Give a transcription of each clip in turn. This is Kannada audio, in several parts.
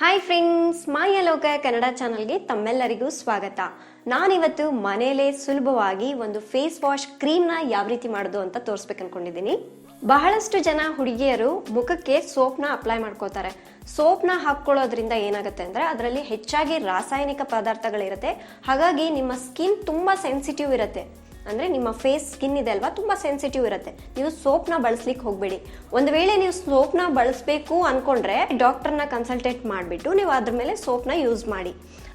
ಹಾಯ್ ಫ್ರೆಂಡ್ಸ್ ಮಾಯಲೋಕ ಕನ್ನಡ ಚಾನಲ್ಗೆ ತಮ್ಮೆಲ್ಲರಿಗೂ ಸ್ವಾಗತ. ನಾನಿವತ್ತು ಮನೆಯಲ್ಲೇ ಸುಲಭವಾಗಿ ಒಂದು ಫೇಸ್ ವಾಶ್ ಕ್ರೀಮ್ನ ಯಾವ ರೀತಿ ಮಾಡೋದು ಅಂತ ತೋರಿಸ್ಬೇಕು ಅನ್ಕೊಂಡಿದ್ದೀನಿ. ಬಹಳಷ್ಟು ಜನ ಹುಡುಗಿಯರು ಮುಖಕ್ಕೆ ಸೋಪ್ನ ಅಪ್ಲೈ ಮಾಡ್ಕೋತಾರೆ ಸೋಪ್ನ ಹಾಕ್ಕೊಳ್ಳೋದ್ರಿಂದ ಏನಾಗುತ್ತೆ ಅಂದರೆ ಅದರಲ್ಲಿ ಹೆಚ್ಚಾಗಿ ರಾಸಾಯನಿಕ ಪದಾರ್ಥಗಳಿರುತ್ತೆ. ಹಾಗಾಗಿ ನಿಮ್ಮ ಸ್ಕಿನ್ ತುಂಬಾ ಸೆನ್ಸಿಟಿವ್ ಇರುತ್ತೆ. ಅಂದ್ರೆ ನಿಮ್ಮ ಫೇಸ್ ಸ್ಕಿನ್ ಇದೆ ಅಲ್ವಾ? ತುಂಬ ಸೆನ್ಸಿಟಿವ್ ಇರುತ್ತೆ. ನೀವು ಸೋಪ್ನ ಬಳಸ್ಲಿಕ್ಕೆ ಹೋಗಬೇಡಿ. ಒಂದು ವೇಳೆ ನೀವು ಸೋಪ್ನ ಬಳಸಬೇಕು ಅಂದ್ಕೊಂಡ್ರೆ ಡಾಕ್ಟರ್ನ ಕನ್ಸಲ್ಟೇಟ್ ಮಾಡಿಬಿಟ್ಟು ನೀವು ಅದ್ರ ಮೇಲೆ ಸೋಪ್ನ ಯೂಸ್ ಮಾಡಿ.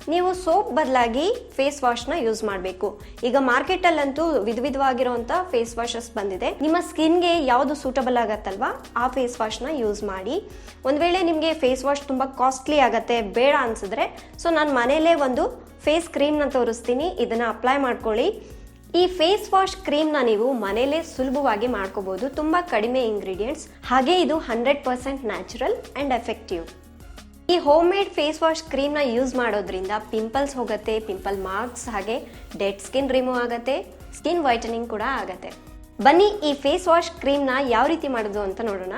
ನೀವು ಸೋಪ್ ಬದಲಾಗಿ ಫೇಸ್ ವಾಶ್ನ ಯೂಸ್ ಮಾಡಬೇಕು. ಈಗ ಮಾರ್ಕೆಟಲ್ಲಂತೂ ವಿಧ ವಿಧವಾಗಿರುವಂಥ ಫೇಸ್ ವಾಶಸ್ ಬಂದಿದೆ. ನಿಮ್ಮ ಸ್ಕಿನ್ಗೆ ಯಾವುದು ಸೂಟಬಲ್ ಆಗತ್ತಲ್ವಾ? ಆ ಫೇಸ್ ವಾಶ್ನ ಯೂಸ್ ಮಾಡಿ. ಒಂದು ವೇಳೆ ನಿಮಗೆ ಫೇಸ್ ವಾಶ್ ತುಂಬ ಕಾಸ್ಟ್ಲಿ ಆಗತ್ತೆ, ಬೇಡ ಅನ್ಸಿದ್ರೆ, ಸೊ ನಾನು ಮನೇಲೇ ಒಂದು ಫೇಸ್ ಕ್ರೀಮ್ನ ತೋರಿಸ್ತೀನಿ. ಇದನ್ನು ಅಪ್ಲೈ ಮಾಡ್ಕೊಳ್ಳಿ. ಈ ಫೇಸ್ ವಾಶ್ ಕ್ರೀಮ್ನ ನೀವು ಮನೆಯಲ್ಲೇ ಸುಲಭವಾಗಿ ಮಾಡ್ಕೋಬಹುದು ತುಂಬಾ ಕಡಿಮೆ ಇಂಗ್ರೀಡಿಯೆಂಟ್ಸ್ ಹಾಗೆ ಇದು hundred percent natural and effective ಈ ಹೋಮ್ ಮೇಡ್ ಫೇಸ್ ವಾಶ್ ಕ್ರೀಮ್ನ ಯೂಸ್ ಮಾಡೋದ್ರಿಂದ ಪಿಂಪಲ್ಸ್ ಹೋಗುತ್ತೆ ಪಿಂಪಲ್ ಮಾರ್ಕ್ಸ್ ಹಾಗೆ ಡೆಡ್ ಸ್ಕಿನ್ ರಿಮೂವ್ ಆಗುತ್ತೆ ಸ್ಕಿನ್ ವೈಟನಿಂಗ್ ಕೂಡ ಆಗತ್ತೆ. ಬನ್ನಿ ಈ ಫೇಸ್ ವಾಶ್ ಕ್ರೀಮ್ನ ಯಾವ ರೀತಿ ಮಾಡೋದು ಅಂತ ನೋಡೋಣ.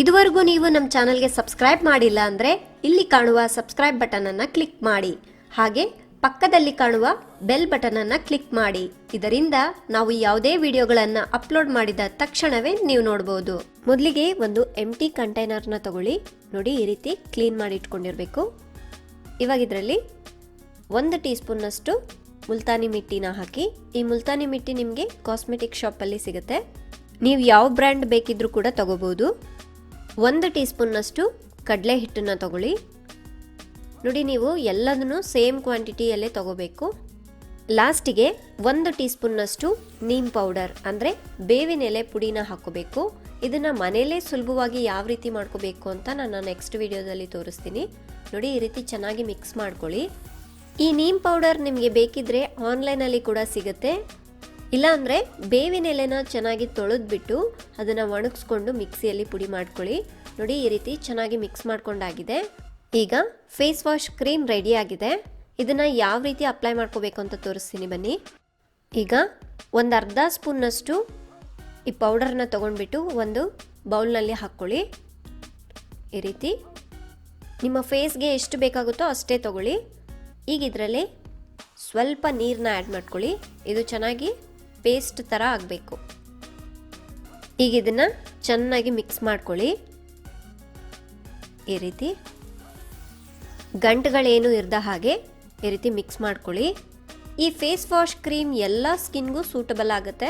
ಇದುವರೆಗೂ ನೀವು ನಮ್ಮ ಚಾನಲ್ಗೆ ಸಬ್ಸ್ಕ್ರೈಬ್ ಮಾಡಿಲ್ಲ ಅಂದ್ರೆ ಇಲ್ಲಿ ಕಾಣುವ ಸಬ್ಸ್ಕ್ರೈಬ್ ಬಟನ್ ಅನ್ನ ಕ್ಲಿಕ್ ಮಾಡಿ. ಹಾಗೆ ಪಕ್ಕದಲ್ಲಿ ಕಾಣುವ ಬೆಲ್ ಬಟನ್ ಅನ್ನು ಕ್ಲಿಕ್ ಮಾಡಿ. ಇದರಿಂದ ನಾವು ಯಾವುದೇ ವಿಡಿಯೋಗಳನ್ನ ಅಪ್ಲೋಡ್ ಮಾಡಿದ ತಕ್ಷಣವೇ ನೀವು ನೋಡಬಹುದು ಮೊದಲಿಗೆ ಒಂದು ಎಂಟಿ ಕಂಟೈನರ್ನ ತಗೊಳ್ಳಿ. ನೋಡಿ, ಈ ರೀತಿ ಕ್ಲೀನ್ ಮಾಡಿ ಇಟ್ಕೊಂಡಿರಬೇಕು. ಇವಾಗ ಇದರಲ್ಲಿ ಒಂದು ಟೀ ಸ್ಪೂನ್ನಷ್ಟು ಮುಲ್ತಾನಿ ಮಿಟ್ಟಿನ ಹಾಕಿ. ಈ ಮುಲ್ತಾನಿ ಮಿಟ್ಟಿ ನಿಮಗೆ ಕಾಸ್ಮೆಟಿಕ್ ಶಾಪಲ್ಲಿ ಸಿಗುತ್ತೆ. ನೀವು ಯಾವ ಬ್ರ್ಯಾಂಡ್ ಬೇಕಿದ್ರೂ ಕೂಡ ತಗೋಬಹುದು ಒಂದು ಟೀ ಸ್ಪೂನ್ನಷ್ಟು ಕಡಲೆ ಹಿಟ್ಟನ್ನು ತಗೊಳ್ಳಿ. ನೋಡಿ ನೀವು ಎಲ್ಲದನ್ನು ಸೇಮ್ ಕ್ವಾಂಟಿಟಿಯಲ್ಲೇ ತಗೋಬೇಕು. ಲಾಸ್ಟಿಗೆ ಒಂದು ಟೀ ಸ್ಪೂನ್ನಷ್ಟು ನೀಮ್ ಪೌಡರ್, ಅಂದರೆ ಬೇವಿನ ಎಲೆ ಪುಡಿನ ಹಾಕೋಬೇಕು. ಇದನ್ನು ಮನೆಯಲ್ಲೇ ಸುಲಭವಾಗಿ ಯಾವ ರೀತಿ ಮಾಡ್ಕೋಬೇಕು ಅಂತ ನಾನು ನೆಕ್ಸ್ಟ್ ವಿಡಿಯೋದಲ್ಲಿ ತೋರಿಸ್ತೀನಿ. ನೋಡಿ, ಈ ರೀತಿ ಚೆನ್ನಾಗಿ ಮಿಕ್ಸ್ ಮಾಡ್ಕೊಳ್ಳಿ. ಈ ನೀಮ್ ಪೌಡರ್ ನಿಮಗೆ ಬೇಕಿದ್ರೆ ಆನ್ಲೈನಲ್ಲಿ ಕೂಡ ಸಿಗುತ್ತೆ. ಇಲ್ಲಾಂದರೆ ಬೇವಿನ ಎಲೆನ ಚೆನ್ನಾಗಿ ತೊಳೆದ್ಬಿಟ್ಟು ಅದನ್ನು ಒಣಗಿಸ್ಕೊಂಡು ಮಿಕ್ಸಿಯಲ್ಲಿ ಪುಡಿ ಮಾಡ್ಕೊಳ್ಳಿ. ನೋಡಿ, ಈ ರೀತಿ ಚೆನ್ನಾಗಿ ಮಿಕ್ಸ್ ಮಾಡ್ಕೊಂಡಾಗಿದೆ. ಈಗ ಫೇಸ್ ವಾಶ್ ಕ್ರೀಮ್ ಆಗಿದೆ. ಇದನ್ನು ಯಾವ ರೀತಿ ಅಪ್ಲೈ ಮಾಡ್ಕೋಬೇಕು ಅಂತ ತೋರಿಸ್ತೀನಿ ಬನ್ನಿ. ಈಗ ಒಂದು ಅರ್ಧ ಸ್ಪೂನ್ನಷ್ಟು ಈ ಪೌಡರ್ನ ತೊಗೊಂಡ್ಬಿಟ್ಟು ಒಂದು ಬೌಲ್ನಲ್ಲಿ ಹಾಕ್ಕೊಳ್ಳಿ. ಈ ರೀತಿ ನಿಮ್ಮ ಫೇಸ್ಗೆ ಎಷ್ಟು ಬೇಕಾಗುತ್ತೋ ಅಷ್ಟೇ ತಗೊಳ್ಳಿ. ಈಗ ಇದರಲ್ಲಿ ಸ್ವಲ್ಪ ನೀರನ್ನ ಆ್ಯಡ್ ಮಾಡ್ಕೊಳ್ಳಿ. ಇದು ಚೆನ್ನಾಗಿ ಪೇಸ್ಟ್ ಥರ ಆಗಬೇಕು. ಈಗ ಇದನ್ನು ಚೆನ್ನಾಗಿ ಮಿಕ್ಸ್ ಮಾಡ್ಕೊಳ್ಳಿ. ಈ ರೀತಿ ಗಂಟುಗಳೇನು ಇರ್ದ ಹಾಗೆ ಈ ರೀತಿ ಮಿಕ್ಸ್ ಮಾಡ್ಕೊಳ್ಳಿ. ಈ ಫೇಸ್ ವಾಶ್ ಕ್ರೀಮ್ ಎಲ್ಲ ಸ್ಕಿನ್ಗೂ ಸೂಟಬಲ್ ಆಗುತ್ತೆ.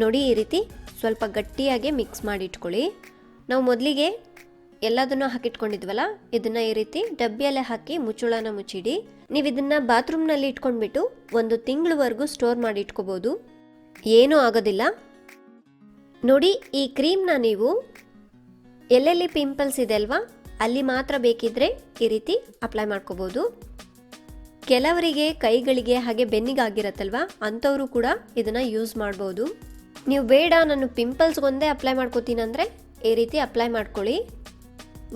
ನೋಡಿ ಈ ರೀತಿ ಸ್ವಲ್ಪ ಗಟ್ಟಿಯಾಗಿ ಮಿಕ್ಸ್ ಮಾಡಿ ಇಟ್ಕೊಳ್ಳಿ ನಾವು ಮೊದಲಿಗೆ ಎಲ್ಲದನ್ನು ಹಾಕಿಟ್ಕೊಂಡಿದ್ವಲ್ಲ, ಇದನ್ನು ಈ ರೀತಿ ಡಬ್ಬಿಯಲ್ಲೇ ಹಾಕಿ ಮುಚ್ಚುಳನ ಮುಚ್ಚಿಡಿ. ನೀವು ಇದನ್ನು ಬಾತ್ರೂಮ್ನಲ್ಲಿ ಇಟ್ಕೊಂಡ್ಬಿಟ್ಟು ಒಂದು ತಿಂಗಳವರೆಗೂ ಸ್ಟೋರ್ ಮಾಡಿ ಇಟ್ಕೋಬೋದು ಏನೂ ಆಗೋದಿಲ್ಲ. ನೋಡಿ ಈ ಕ್ರೀಮ್ನ ನೀವು ಎಲ್ಲೆಲ್ಲಿ ಪಿಂಪಲ್ಸ್ ಇದೆ ಅಲ್ವಾ ಅಲ್ಲಿ ಮಾತ್ರ ಬೇಕಿದ್ರೆ ಈ ರೀತಿ ಅಪ್ಲೈ ಮಾಡ್ಕೋಬೋದು. ಕೆಲವರಿಗೆ ಕೈಗಳಿಗೆ ಹಾಗೆ ಬೆನ್ನಿಗಾಗಿರತ್ತಲ್ವಾ, ಅಂಥವರು ಕೂಡ ಇದನ್ನು ಯೂಸ್ ಮಾಡ್ಬೋದು. ನೀವು ಬೇಡ, ನಾನು ಪಿಂಪಲ್ಸ್ಗೊಂದೇ ಅಪ್ಲೈ ಮಾಡ್ಕೋತೀನಿ ಅಂದರೆ ಈ ರೀತಿ ಅಪ್ಲೈ ಮಾಡ್ಕೊಳ್ಳಿ.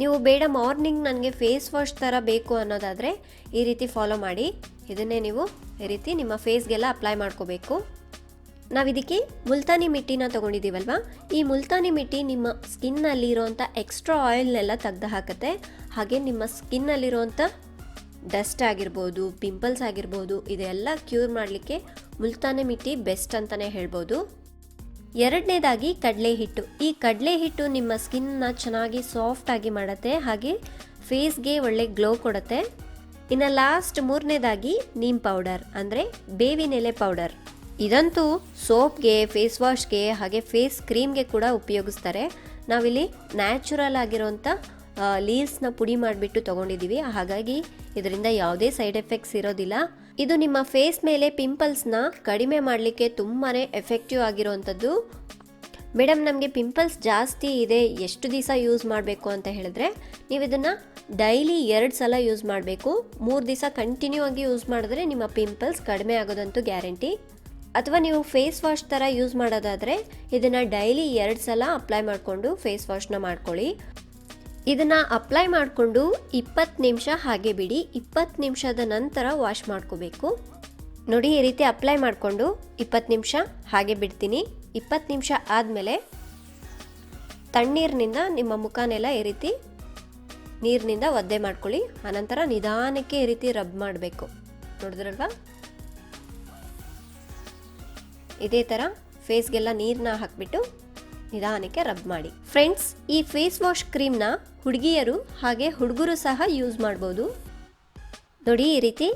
ನೀವು ಬೇಡ ಮಾರ್ನಿಂಗ್ ನನಗೆ ಫೇಸ್ ವಾಶ್ ಥರ ಬೇಕು ಅನ್ನೋದಾದರೆ ಈ ರೀತಿ ಫಾಲೋ ಮಾಡಿ. ಇದನ್ನೇ ನೀವು ಈ ರೀತಿ ನಿಮ್ಮ ಫೇಸ್ಗೆಲ್ಲ ಅಪ್ಲೈ ಮಾಡ್ಕೋಬೇಕು. ನಾವು ಇದಕ್ಕೆ ಮುಲ್ತಾನಿ ಮಿಟ್ಟಿನ ತೊಗೊಂಡಿದ್ದೀವಲ್ವ? ಈ ಮುಲ್ತಾನಿ ಮಿಟ್ಟಿ ನಿಮ್ಮ ಸ್ಕಿನ್ನಲ್ಲಿ ಇರೋವಂಥ ಎಕ್ಸ್ಟ್ರಾ ಆಯಿಲ್ನೆಲ್ಲ ತೆಗ್ದು ಹಾಕುತ್ತೆ ಹಾಗೆ ನಿಮ್ಮ ಸ್ಕಿನ್ನಲ್ಲಿರೋವಂಥ ಡಸ್ಟ್ ಆಗಿರ್ಬೋದು ಪಿಂಪಲ್ಸ್ ಆಗಿರ್ಬೋದು, ಇದೆಲ್ಲ ಕ್ಯೂರ್ ಮಾಡಲಿಕ್ಕೆ ಮುಲ್ತಾನಿ ಮಿಟ್ಟಿ ಬೆಸ್ಟ್ ಅಂತಲೇ ಹೇಳ್ಬೋದು. ಎರಡನೇದಾಗಿ ಕಡಲೆ ಹಿಟ್ಟು. ಈ ಕಡಲೆ ಹಿಟ್ಟು ನಿಮ್ಮ ಸ್ಕಿನ್ನ ಚೆನ್ನಾಗಿ ಸಾಫ್ಟ್ ಆಗಿ ಮಾಡುತ್ತೆ. ಹಾಗೆ ಫೇಸ್ಗೆ ಒಳ್ಳೆ ಗ್ಲೋ ಕೊಡುತ್ತೆ. ಇನ್ನು ಲಾಸ್ಟ್ ಮೂರನೇದಾಗಿ ನೀಮ್ ಪೌಡರ್ ಅಂದರೆ ಬೇವಿನೆಲೆ ಪೌಡರ್ ಇದಂತೂ ಸೋಪ್ಗೆ ಫೇಸ್ ವಾಶ್ಗೆ ಹಾಗೆ ಫೇಸ್ ಕ್ರೀಮ್ಗೆ ಕೂಡ ಉಪಯೋಗಿಸ್ತಾರೆ. ನಾವಿಲ್ಲಿ ನ್ಯಾಚುರಲ್ ಆಗಿರೋಂಥ ಲೀವ್ಸ್ನ ಪುಡಿ ಮಾಡಿಬಿಟ್ಟು ತೊಗೊಂಡಿದ್ದೀವಿ. ಹಾಗಾಗಿ ಇದರಿಂದ ಯಾವುದೇ ಸೈಡ್ ಎಫೆಕ್ಟ್ಸ್ ಇರೋದಿಲ್ಲ. ಇದು ನಿಮ್ಮ ಫೇಸ್ ಮೇಲೆ ಪಿಂಪಲ್ಸ್ನ ಕಡಿಮೆ ಮಾಡಲಿಕ್ಕೆ ತುಂಬಾ ಎಫೆಕ್ಟಿವ್ ಆಗಿರೋವಂಥದ್ದು ಮೇಡಮ್ ನಮಗೆ ಪಿಂಪಲ್ಸ್ ಜಾಸ್ತಿ ಇದೆ. ಎಷ್ಟು ದಿವಸ ಯೂಸ್ ಮಾಡಬೇಕು ಅಂತ ಹೇಳಿದ್ರೆ ನೀವು ಇದನ್ನು ಡೈಲಿ ಎರಡು ಸಲ ಯೂಸ್ ಮಾಡಬೇಕು. ಮೂರು ದಿವಸ ಕಂಟಿನ್ಯೂ ಆಗಿ ಯೂಸ್ ಮಾಡಿದ್ರೆ ನಿಮ್ಮ ಪಿಂಪಲ್ಸ್ ಕಡಿಮೆ ಆಗೋದಂತೂ ಗ್ಯಾರಂಟಿ ಅಥವಾ ನೀವು ಫೇಸ್ ವಾಶ್ ಥರ ಯೂಸ್ ಮಾಡೋದಾದರೆ ಇದನ್ನು ಡೈಲಿ ಎರಡು ಸಲ ಅಪ್ಲೈ ಮಾಡಿಕೊಂಡು ಫೇಸ್ ವಾಶ್ನ ಮಾಡ್ಕೊಳ್ಳಿ. ಇದನ್ನು ಅಪ್ಲೈ ಮಾಡಿಕೊಂಡು ಇಪ್ಪತ್ತು ನಿಮಿಷ ಹಾಗೆ ಬಿಡಿ. ಇಪ್ಪತ್ತು ನಿಮಿಷದ ನಂತರ ವಾಶ್ ಮಾಡ್ಕೋಬೇಕು. ನೋಡಿ, ಈ ರೀತಿ ಅಪ್ಲೈ ಮಾಡಿಕೊಂಡು ಇಪ್ಪತ್ತು ನಿಮಿಷ ಹಾಗೆ ಬಿಡ್ತೀನಿ. ಇಪ್ಪತ್ತು ನಿಮಿಷ ಆದಮೇಲೆ ತಣ್ಣೀರಿನಿಂದ ನಿಮ್ಮ ಮುಖನೆಲ್ಲ ಈ ರೀತಿ ನೀರಿನಿಂದ ಒದ್ದೆ ಮಾಡ್ಕೊಳ್ಳಿ. ಆನಂತರ ನಿಧಾನಕ್ಕೆ ಈ ರೀತಿ ರಬ್ ಮಾಡಬೇಕು. ನೋಡಿದ್ರಲ್ವಾ? ಇದೇ ಥರ ಫೇಸ್ಗೆಲ್ಲ ನೀರನ್ನ ಹಾಕಿಬಿಟ್ಟು ನಿಧಾನಕ್ಕೆ ರಬ್ ಮಾಡಿ. ಫ್ರೆಂಡ್ಸ್ ಈ ಫೇಸ್ ವಾಶ್ ಕ್ರೀಮ್ನ ಹುಡುಗಿಯರು ಹಾಗೆ ಹುಡುಗರು ಸಹ ಯೂಸ್ ಮಾಡ್ಬೋದು. ನೋಡಿ ಈ ರೀತಿ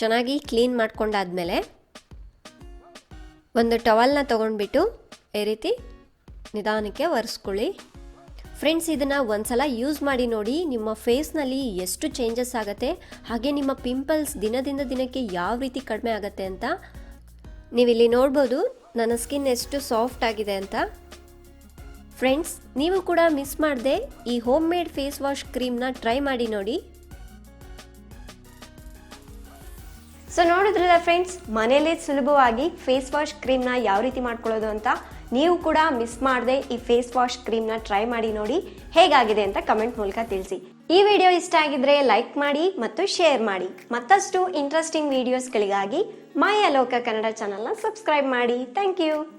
ಚೆನ್ನಾಗಿ ಕ್ಲೀನ್ ಮಾಡ್ಕೊಂಡಾದ್ಮೇಲೆ ಒಂದು ಟವಲ್ನ ತೊಗೊಂಡ್ಬಿಟ್ಟು ಈ ರೀತಿ ನಿಧಾನಕ್ಕೆ ಒರೆಸ್ಕೊಳ್ಳಿ. ಫ್ರೆಂಡ್ಸ್ ಇದನ್ನು ಒಂದ್ಸಲ ಯೂಸ್ ಮಾಡಿ ನೋಡಿ ನಿಮ್ಮ ಫೇಸ್ನಲ್ಲಿ ಎಷ್ಟು ಚೇಂಜಸ್ ಆಗುತ್ತೆ, ಹಾಗೆ ನಿಮ್ಮ ಪಿಂಪಲ್ಸ್ ದಿನದಿಂದ ದಿನಕ್ಕೆ ಯಾವ ರೀತಿ ಕಡಿಮೆ ಆಗುತ್ತೆ ಅಂತ ನೀವಿಲ್ಲಿ ನೋಡ್ಬೋದು ನನ್ನ ಸ್ಕಿನ್ ಎಷ್ಟು ಸಾಫ್ಟ್ ಆಗಿದೆ ಅಂತ. ಫ್ರೆಂಡ್ಸ್ ನೀವು ಕೂಡ ಮಿಸ್ ಮಾಡದೆ ಈ ಹೋಮ್ ಮೇಡ್ ಫೇಸ್ ವಾಶ್ ಕ್ರೀಮ್ನ ಟ್ರೈ ಮಾಡಿ ನೋಡಿ. ಸೊ ನೋಡಿದ್ರಲ್ಲ ಫ್ರೆಂಡ್ಸ್ ಮನೆಯಲ್ಲೇ ಸುಲಭವಾಗಿ ಫೇಸ್ ವಾಶ್ ಕ್ರೀಮ್ನ ಯಾವ ರೀತಿ ಮಾಡ್ಕೊಳ್ಳೋದು ಅಂತ? ನೀವು ಕೂಡ ಮಿಸ್ ಮಾಡದೆ ಈ ಫೇಸ್ ವಾಶ್ ಕ್ರೀಮ್ನ ಟ್ರೈ ಮಾಡಿ ನೋಡಿ ಹೇಗಾಗಿದೆ ಅಂತ ಕಮೆಂಟ್ ಮೂಲಕ ತಿಳಿಸಿ. ಈ ವಿಡಿಯೋ ಇಷ್ಟ ಆಗಿದ್ರೆ ಲೈಕ್ ಮಾಡಿ ಮತ್ತು ಶೇರ್ ಮಾಡಿ. ಮತ್ತಷ್ಟು ಇಂಟ್ರೆಸ್ಟಿಂಗ್ ವಿಡಿಯೋಸ್ಗಳಿಗಾಗಿ ಮೈ ಅಲೋಕ ಕನ್ನಡ ಚಾನಲ್ನ ಸಬ್ಸ್ಕ್ರೈಬ್ ಮಾಡಿ. Thank you